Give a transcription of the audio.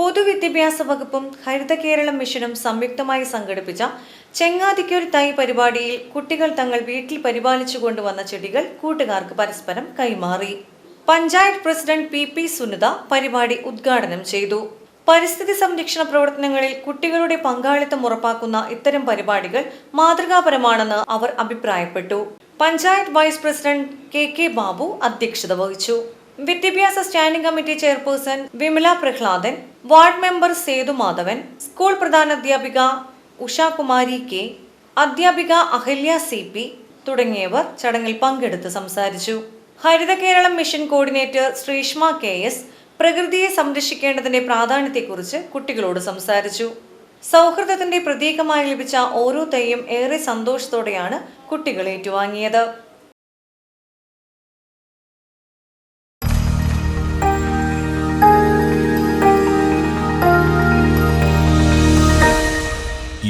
പൊതുവിദ്യാഭ്യാസ വകുപ്പും ഹരിത കേരളം മിഷനും സംയുക്തമായി സംഘടിപ്പിച്ച ചെങ്ങാതിക്കൊരു തൈ പരിപാടിയിൽ കുട്ടികൾ തങ്ങൾ വീട്ടിൽ പരിപാലിച്ചു കൊണ്ടുവന്ന ചെടികൾ കൂട്ടുകാർക്ക് പരസ്പരം കൈമാറി. Panchayat president P P Sunitha പരിപാടി ഉദ്ഘാടനം ചെയ്തു. പരിസ്ഥിതി സംരക്ഷണ പ്രവർത്തനങ്ങളിൽ കുട്ടികളുടെ പങ്കാളിത്തം ഉറപ്പാക്കുന്ന ഇത്തരം പരിപാടികൾ മാതൃകാപരമാണെന്ന് അവർ അഭിപ്രായപ്പെട്ടു. Panchayat vice president K K Babu അധ്യക്ഷത വഹിച്ചു. വിദ്യാഭ്യാസ standing committee chairperson Vimala Prahladan ward member Sethu Madhavan school പ്രധാനാധ്യാപിക Ushakumari K അധ്യാപിക അഹല്യ സി പി തുടങ്ങിയവർ ചടങ്ങിൽ പങ്കെടുത്ത് സംസാരിച്ചു. Haritha Keralam mission coordinator Sreeshma K S പ്രകൃതിയെ സംരക്ഷിക്കേണ്ടതിന്റെ പ്രാധാന്യത്തെക്കുറിച്ച് കുട്ടികളോട് സംസാരിച്ചു. സൗഹൃദത്തിന്റെ പ്രതീകമായി ലഭിച്ച ഓരോ തെയ്യം ഏറെ സന്തോഷത്തോടെയാണ് കുട്ടികൾ ഏറ്റുവാങ്ങിയത്.